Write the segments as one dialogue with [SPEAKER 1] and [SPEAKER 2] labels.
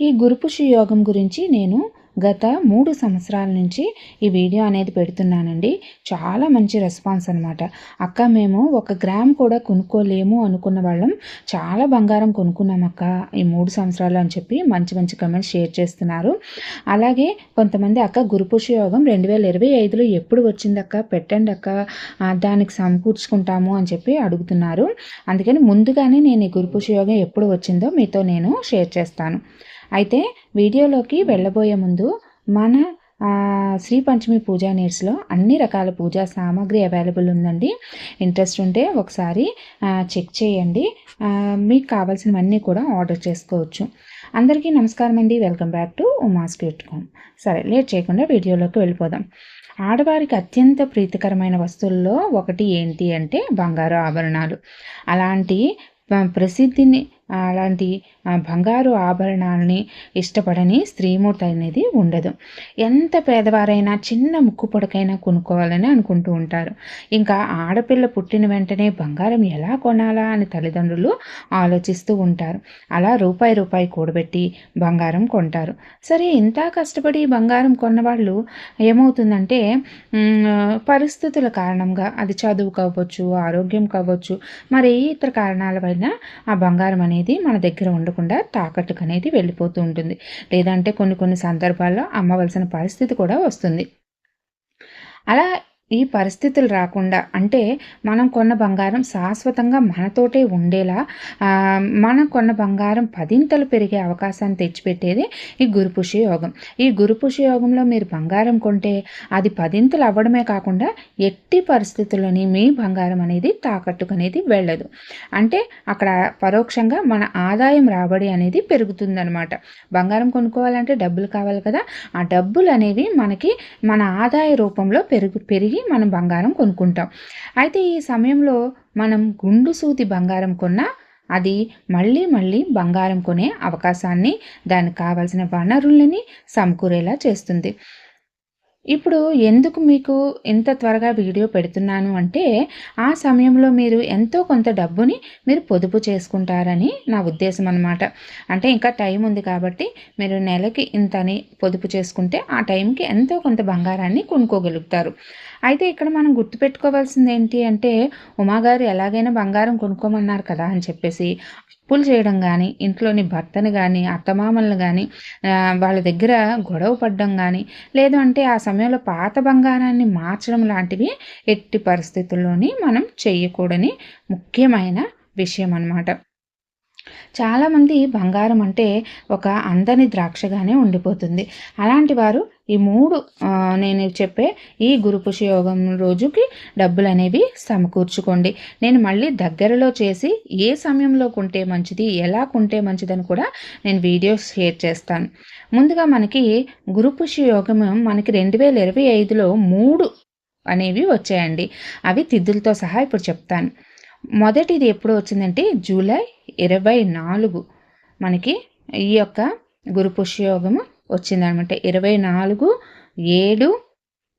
[SPEAKER 1] ఈ గురుపుషి యోగం గురించి నేను గత మూడు సంవత్సరాల నుంచి ఈ వీడియో అనేది పెడుతున్నానండి. చాలా మంచి రెస్పాన్స్ అనమాట అక్క మేము ఒక గ్రామ్ కూడా కొనుక్కోలేము అనుకున్న వాళ్ళం. చాలా బంగారం కొనుక్కున్నాం అక్క ఈ మూడు సంవత్సరాలు అని చెప్పి మంచి మంచి కమెంట్స్ షేర్ చేస్తున్నారు. అలాగే కొంతమంది అక్క గురుపుష యోగం రెండు వేల ఇరవై ఐదులో ఎప్పుడు వచ్చిందక్క పెట్టండి అక్క. దానికి సమకూర్చుకుంటాము అని చెప్పి అడుగుతున్నారు. అందుకని ముందుగానే నేను ఈ గురుపుష యోగం ఎప్పుడు వచ్చిందో మీతో నేను షేర్ చేస్తాను. అయితే వీడియోలోకి వెళ్ళబోయే ముందు మన శ్రీ పంచమి పూజా నీడ్స్లో అన్ని రకాల పూజా సామాగ్రి అవైలబుల్ ఉందండి. ఇంట్రెస్ట్ ఉంటే ఒకసారి చెక్ చేయండి. మీకు కావాల్సినవన్నీ కూడా ఆర్డర్ చేసుకోవచ్చు. అందరికీ నమస్కారం అండి. Welcome back to Uma's cute సరే లేట్ చేయకుండా వీడియోలోకి వెళ్ళిపోదాం. ఆడవారికి అత్యంత ప్రీతికరమైన వస్తువుల్లో ఒకటి ఏంటి అంటే బంగారు ఆభరణాలు. అలాంటి ప్రసిద్ధిని అలాంటి బంగారు ఆభరణాలని ఇష్టపడని స్త్రీమూర్తి అనేది ఉండదు. ఎంత పేదవారైనా చిన్న ముక్కు పొడకైనా కొనుక్కోవాలని అనుకుంటూ ఉంటారు. ఇంకా ఆడపిల్ల పుట్టిన వెంటనే బంగారం ఎలా కొనాలా అని తల్లిదండ్రులు ఆలోచిస్తూ ఉంటారు. అలా రూపాయి రూపాయి కూడబెట్టి బంగారం కొంటారు. సరే ఇంత కష్టపడి బంగారం కొన్నవాళ్ళు ఏమవుతుందంటే పరిస్థితుల కారణంగా అది చదువు కావచ్చు ఆరోగ్యం కావచ్చు మరి ఇతర కారణాల పైన ఆ బంగారం అనేది మన దగ్గర ఉండకుండా తాకట్టుకు అనేది వెళ్ళిపోతూ ఉంటుంది. లేదంటే కొన్ని కొన్ని సందర్భాల్లో అమ్మవలసిన పరిస్థితి కూడా వస్తుంది. అలా ఈ పరిస్థితులు రాకుండా అంటే మనం కొన్న బంగారం శాశ్వతంగా మనతోటే ఉండేలా మనం కొన్న బంగారం పదింతలు పెరిగే అవకాశాన్ని తెచ్చిపెట్టేది ఈ గురుపుష యోగం. ఈ గురుపుష యోగంలో మీరు బంగారం కొంటే అది పదింతలు అవ్వడమే కాకుండా ఎట్టి పరిస్థితుల్లోని మీ బంగారం అనేది తాకట్టుకనేది వెళ్ళదు. అంటే అక్కడ పరోక్షంగా మన ఆదాయం రాబడి అనేది పెరుగుతుందనమాట బంగారం కొనుక్కోవాలంటే డబ్బులు కావాలి కదా ఆ డబ్బులు అనేవి మనకి మన ఆదాయ రూపంలో పెరుగు పెరిగి మనం బంగారం కొనుక్కుంటాం. అయితే ఈ సమయంలో మనం గుండు సూతి బంగారం కొన్నా అది మళ్ళీ మళ్ళీ బంగారం కొనే అవకాశాన్ని దానికి కావాల్సిన వనరులని సమకూరేలా చేస్తుంది. ఇప్పుడు ఎందుకు మీకు ఇంత త్వరగా వీడియో పెడుతున్నాను అంటే ఆ సమయంలో మీరు ఎంతో కొంత డబ్బుని మీరు పొదుపు చేసుకుంటారని నా ఉద్దేశం అనమాట అంటే ఇంకా టైం ఉంది కాబట్టి మీరు నెలకి ఇంతని పొదుపు చేసుకుంటే ఆ టైంకి ఎంతో కొంత బంగారాన్ని కొనుక్కోగలుగుతారు. అయితే ఇక్కడ మనం గుర్తుపెట్టుకోవాల్సింది ఏంటి అంటే ఉమాగారు ఎలాగైనా బంగారం కొనుక్కోమన్నారు కదా అని చెప్పేసి అప్పులు చేయడం కానీ ఇంట్లోని భర్తను కానీ అత్తమామలను కానీ వాళ్ళ దగ్గర గొడవ పడడం కానీ లేదు అంటే ఆ సమయంలో పాత బంగారాన్ని మార్చడం లాంటివి ఎట్టి పరిస్థితుల్లోని మనం చేయకూడని ముఖ్యమైన విషయం అన్నమాట చాలామంది బంగారం అంటే ఒక అందని ద్రాక్షగానే ఉండిపోతుంది. అలాంటి వారు ఈ మూడు నేను చెప్పే ఈ గురుపుష యోగం రోజుకి డబ్బులు అనేవి సమకూర్చుకోండి. నేను మళ్ళీ దగ్గరలో చేసి ఏ సమయంలో కొంటే మంచిది ఎలా కొంటే మంచిదని కూడా నేను వీడియోస్ షేర్ చేస్తాను. ముందుగా మనకి గురుపుష యోగం మనకి రెండు వేల ఇరవై ఐదులో మూడు అనేవి వచ్చాయండి. అవి తిద్దులతో సహా ఇప్పుడు చెప్తాను. మొదటిది ఎప్పుడు వచ్చిందంటే జూలై ఇరవై నాలుగు మనకి ఈ యొక్క గురు పుష్యయోగము వచ్చిందనమాట. ఇరవై నాలుగు ఏడు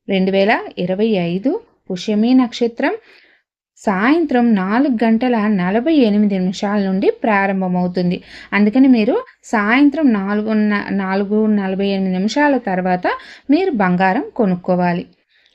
[SPEAKER 1] రెండు వేల ఇరవై ఐదు పుష్యమి నక్షత్రం. సాయంత్రం నాలుగు గంటల నలభై ఎనిమిది నిమిషాల నుండి ప్రారంభమవుతుంది. అందుకని మీరు సాయంత్రం నాలుగు నాలుగు నలభై ఎనిమిది నిమిషాల తర్వాత మీరు బంగారం కొనుక్కోవాలి.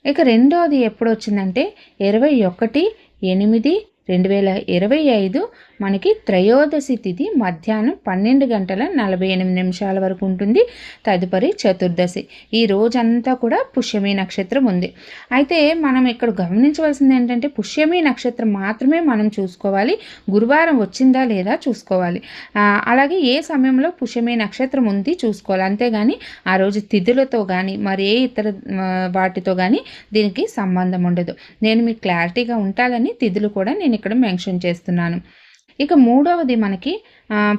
[SPEAKER 1] ఇక రెండోది ఎప్పుడు వచ్చిందంటే ఇరవై ఒకటి ఎనిమిది రెండు వేల ఇరవై ఐదు మనకి త్రయోదశి తిథి మధ్యాహ్నం పన్నెండు గంటల నలభై ఎనిమిది నిమిషాల వరకు ఉంటుంది. తదుపరి చతుర్దశి. ఈ రోజంతా కూడా పుష్యమి నక్షత్రం ఉంది. అయితే మనం ఇక్కడ గమనించవలసింది ఏంటంటే పుష్యమి నక్షత్రం మాత్రమే మనం చూసుకోవాలి. గురువారం వచ్చిందా లేదా చూసుకోవాలి. అలాగే ఏ సమయంలో పుష్యమి నక్షత్రం ఉంది చూసుకోవాలి. అంతేగాని ఆ రోజు తిథులతో కానీ మరి ఏ ఇతర వాటితో కానీ దీనికి సంబంధం ఉండదు. నేను మీకు క్లారిటీగా ఉండాలని తిథులు కూడా నేను ఇక్కడ మెన్షన్ చేస్తున్నాను. ఇక మూడవది మనకి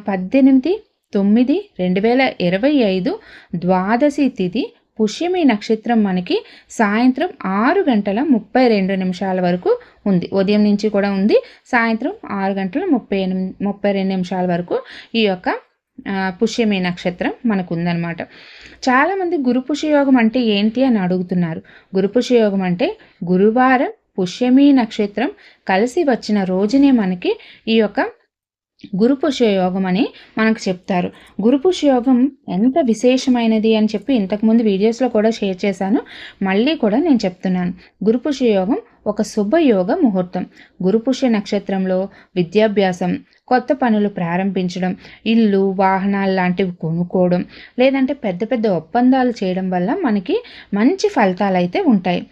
[SPEAKER 1] పద్దెనిమిది తొమ్మిది రెండు వేల ఇరవై ఐదు ద్వాదశి తిథి పుష్యమి నక్షత్రం మనకి సాయంత్రం ఆరు గంటల ముప్పై రెండు నిమిషాల వరకు ఉంది. ఉదయం నుంచి కూడా ఉంది. సాయంత్రం ఆరు గంటల ముప్పై ఎనిమిది ముప్పై రెండు నిమిషాల వరకు ఈ యొక్క పుష్యమి నక్షత్రం మనకు ఉందన్నమాట చాలామంది గురు పుష్యయోగం అంటే ఏంటి అని అడుగుతున్నారు. గురు పుష్యయోగం అంటే గురువారం పుష్యమి నక్షత్రం కలిసి వచ్చిన రోజునే మనకి ఈ యొక్క గురు యోగం అని మనకు చెప్తారు. గురు యోగం ఎంత విశేషమైనది అని చెప్పి ఇంతకుముందు వీడియోస్లో కూడా షేర్ చేశాను. మళ్ళీ కూడా నేను చెప్తున్నాను. గురు యోగం ఒక శుభయోగ ముహూర్తం. గురుపుష్య నక్షత్రంలో విద్యాభ్యాసం కొత్త పనులు ప్రారంభించడం ఇల్లు వాహనాలు లాంటివి కొనుక్కోవడం లేదంటే పెద్ద పెద్ద ఒప్పందాలు చేయడం వల్ల మనకి మంచి ఫలితాలు అయితే ఉంటాయి.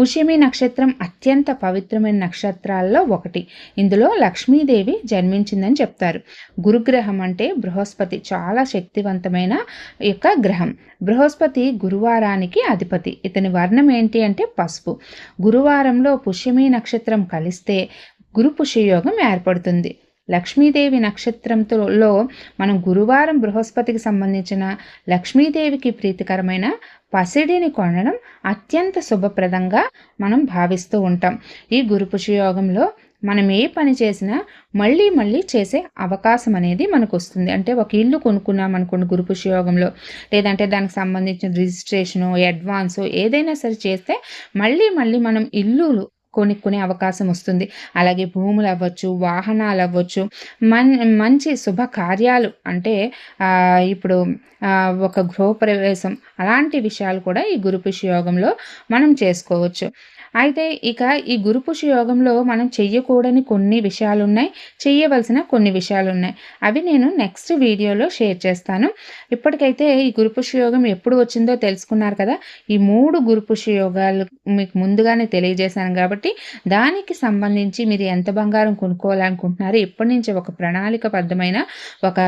[SPEAKER 1] పుష్యమి నక్షత్రం అత్యంత పవిత్రమైన నక్షత్రాల్లో ఒకటి. ఇందులో లక్ష్మీదేవి జన్మించిందని చెప్తారు. గురుగ్రహం అంటే బృహస్పతి చాలా శక్తివంతమైన యొక్క గ్రహం. బృహస్పతి గురువారానికి అధిపతి. ఇతని వర్ణం ఏంటి అంటే పసుపు. గురువారంలో పుష్యమి నక్షత్రం కలిస్తే గురు పుష్యయోగం ఏర్పడుతుంది. లక్ష్మీదేవి నక్షత్రంలో మనం గురువారం బృహస్పతికి సంబంధించిన లక్ష్మీదేవికి ప్రీతికరమైన పసిడిని కొనడం అత్యంత శుభప్రదంగా మనం భావిస్తూ ఉంటాం. ఈ గురుపుషయోగంలో మనం ఏ పని చేసినా మళ్ళీ మళ్ళీ చేసే అవకాశం అనేది మనకు వస్తుంది. అంటే ఒక ఇల్లు కొనుక్కున్నాం అనుకోండి గురుపుషయోగంలో లేదంటే దానికి సంబంధించిన రిజిస్ట్రేషను అడ్వాన్సు ఏదైనా సరే చేస్తే మళ్ళీ మళ్ళీ మనం ఇల్లులు కొనుక్కునే అవకాశం వస్తుంది. అలాగే భూములు అవ్వచ్చు వాహనాలు అవ్వచ్చు మన్ మంచి శుభకార్యాలు అంటే ఇప్పుడు ఒక గృహప్రవేశం అలాంటి విషయాలు కూడా ఈ గురుపుష యోగంలో మనం చేసుకోవచ్చు. అయితే ఇక ఈ గురుపుష యోగంలో మనం చెయ్యకూడని కొన్ని విషయాలు ఉన్నాయి చెయ్యవలసిన కొన్ని విషయాలు ఉన్నాయి అవి నేను నెక్స్ట్ వీడియోలో షేర్ చేస్తాను. ఇప్పటికైతే ఈ గురుపుష యోగం ఎప్పుడు వచ్చిందో తెలుసుకున్నారు కదా? ఈ మూడు గురుపుష యోగాలు మీకు ముందుగానే తెలియజేశాను కాబట్టి దానికి సంబంధించి మీరు ఎంత బంగారం కొనుక్కోవాలనుకుంటున్నారో ఇప్పటి నుంచి ఒక ప్రణాళికబద్ధమైన ఒక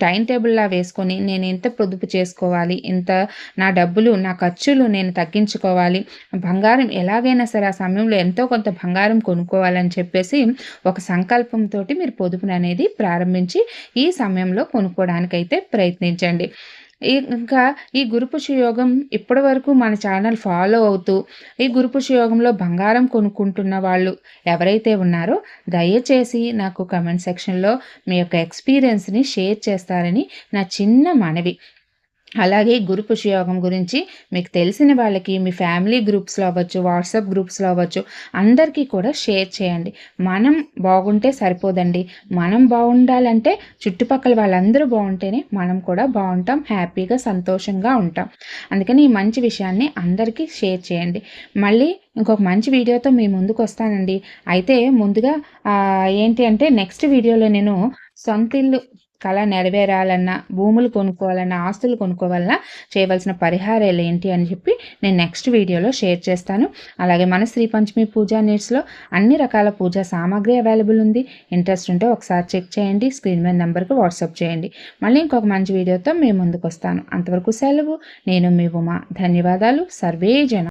[SPEAKER 1] టైం టేబుల్లా వేసుకొని నేను ఎంత పొదుపు చేసుకోవాలి ఇంత నా డబ్బులు నా ఖర్చులు నేను తగ్గించుకోవాలి బంగారం బంగారం ఎలాగైనా సరే ఆ సమయంలో ఎంతో కొంత బంగారం కొనుక్కోవాలని చెప్పేసి ఒక సంకల్పంతో మీరు పొదుపును అనేది ప్రారంభించి ఈ సమయంలో కొనుక్కోవడానికైతే ప్రయత్నించండి. ఇంకా ఈ గురుపుష యోగం ఇప్పటి వరకు మన ఛానల్ ఫాలో అవుతూ ఈ గురుపుష యోగంలో బంగారం కొనుక్కుంటున్న వాళ్ళు ఎవరైతే ఉన్నారో దయచేసి నాకు కమెంట్ సెక్షన్లో మీ యొక్క ఎక్స్పీరియన్స్ని షేర్ చేస్తారని నా చిన్న మనవి. అలాగే గురు పుష్యయోగం గురించి మీకు తెలిసిన వాళ్ళకి మీ ఫ్యామిలీ గ్రూప్స్లో అవ్వచ్చు వాట్సాప్ గ్రూప్స్లో అవ్వచ్చు అందరికీ కూడా షేర్ చేయండి. మనం బాగుంటే సరిపోదండి. మనం బాగుండాలంటే చుట్టుపక్కల వాళ్ళందరూ బాగుంటేనే మనం కూడా బాగుంటాం హ్యాపీగా సంతోషంగా ఉంటాం. అందుకని ఈ మంచి విషయాన్ని అందరికీ షేర్ చేయండి. మళ్ళీ ఇంకొక మంచి వీడియోతో మీ ముందుకు వస్తానండి. అయితే ముందుగా ఏంటి అంటే నెక్స్ట్ వీడియోలో నేను సొంతిల్లు కళ నెరవేరాలన్నా భూములు కొనుక్కోవాలన్నా ఆస్తులు కొనుక్కోవాలన్నా చేయవలసిన పరిహారాలు ఏంటి అని చెప్పి నేను నెక్స్ట్ వీడియోలో షేర్ చేస్తాను. అలాగే మన శ్రీ పంచమి పూజా నీడ్స్లో అన్ని రకాల పూజా సామాగ్రి అవైలబుల్ ఉంది. ఇంట్రెస్ట్ ఉంటే ఒకసారి చెక్ చేయండి. స్క్రీన్ మీద నెంబర్కి వాట్సాప్ చేయండి. మళ్ళీ ఇంకొక మంచి వీడియోతో మేము ముందుకు వస్తాను. అంతవరకు సెలవు. నేను మీ ఉమా. ధన్యవాదాలు. సర్వే జన